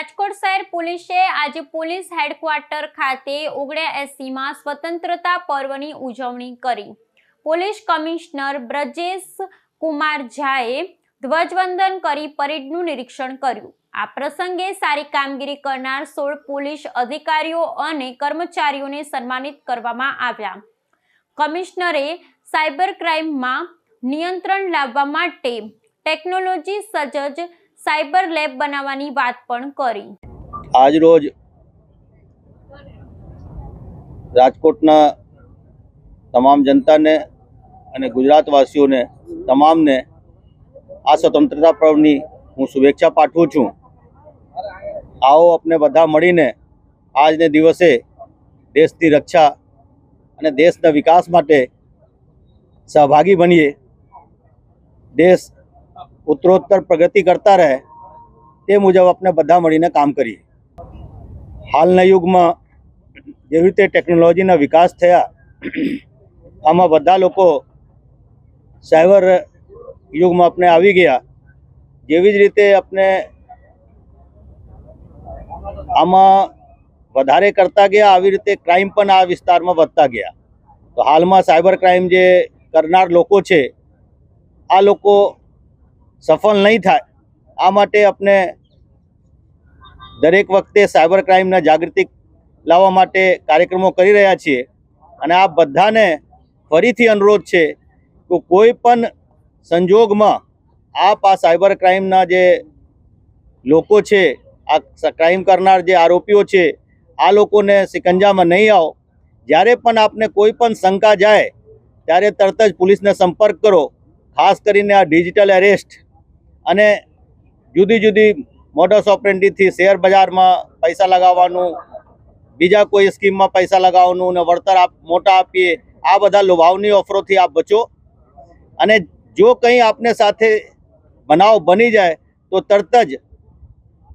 રાજકોટ શહેર પોલીસે આજે પોલીસ હેડક્વાર્ટર ખાતે ઓગણ્યા એસીમાં સ્વતંત્રતા પર્વની ઉજવણી કરી. પોલીસ કમિશનર બ્રજેશ કુમાર ઝાએ ધ્વજવંદન કરી પરેડનું નિરીક્ષણ કર્યું. આ પ્રસંગે સારી કામગીરી કરનાર સોળ પોલીસ અધિકારીઓ અને કર્મચારીઓને સન્માનિત કરવામાં આવ્યા. કમિશનરે સાયબર ક્રાઇમમાં નિયંત્રણ લાવવા માટે ટેકનોલોજી સજ્જ સાયબર લેબ બનાવવાની વાત પણ કરી. આજ રોજ રાજકોટના તમામ જનતાને અને ગુજરાતવાસીઓને, તમામને આ સ્વતંત્રતા પર્વની હું શુભેચ્છા પાઠવું છું. આવો આપણે બધા મળીને આજને દિવસે દેશની રક્ષા અને દેશના વિકાસ માટે સહભાગી બનીએ. દેશ ઉત્તરોત્તર પ્રગતિ કરતા રહે તે મુજબ આપણે બધા મળીને કામ કરીએ. હાલના યુગમાં જેવી રીતે ટેકનોલોજીના વિકાસ થયા, આમાં બધા લોકો સાયબર યુગમાં આપણે આવી ગયા. જેવી જ રીતે આપણે આમાં વધારે કરતા ગયા, આવી રીતે ક્રાઇમ પણ આ વિસ્તારમાં વધતા ગયા. તો હાલમાં સાયબર ક્રાઇમ જે કરનાર લોકો છે, આ લોકો સફળ નહીં થાય, આ માટે આપણે દરેક વખતે સાયબર ક્રાઇમના જાગૃતિ લાવવા માટે કાર્યક્રમો કરી રહ્યા છીએ. અને આ બધાને ફરીથી અનુરોધ છે કે કોઈ પણ સંજોગમાં આપ આ સાયબર ક્રાઇમના જે લોકો છે, આ ક્રાઇમ કરનાર જે આરોપીઓ છે, આ લોકોને સિકંજામાં નહીં આવો. જ્યારે પણ આપને કોઈ પણ શંકા જાય, ત્યારે તરત જ પોલીસને સંપર્ક કરો. ખાસ કરીને આ ડિજિટલ એરેસ્ટ અને જુદી જુદી મોડસ ઓપરેન્ડીથી શેર બજારમાં પૈસા લગાવવાનું, બીજા કોઈ સ્કીમમાં પૈસા લગાવવાનું અને વળતર આપ, મોટા આપીએ, આ બધા લોભાવની ઓફરોથી આપ બચો. અને જો કંઈ આપને સાથે બનાવ બની જાય, તો તરત જ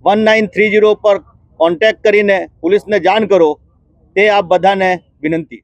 વન નાઇન થ્રી જીરો પર કોન્ટેક્ટ કરીને પોલીસને જાણ કરો, તે આપ બધાને વિનંતી.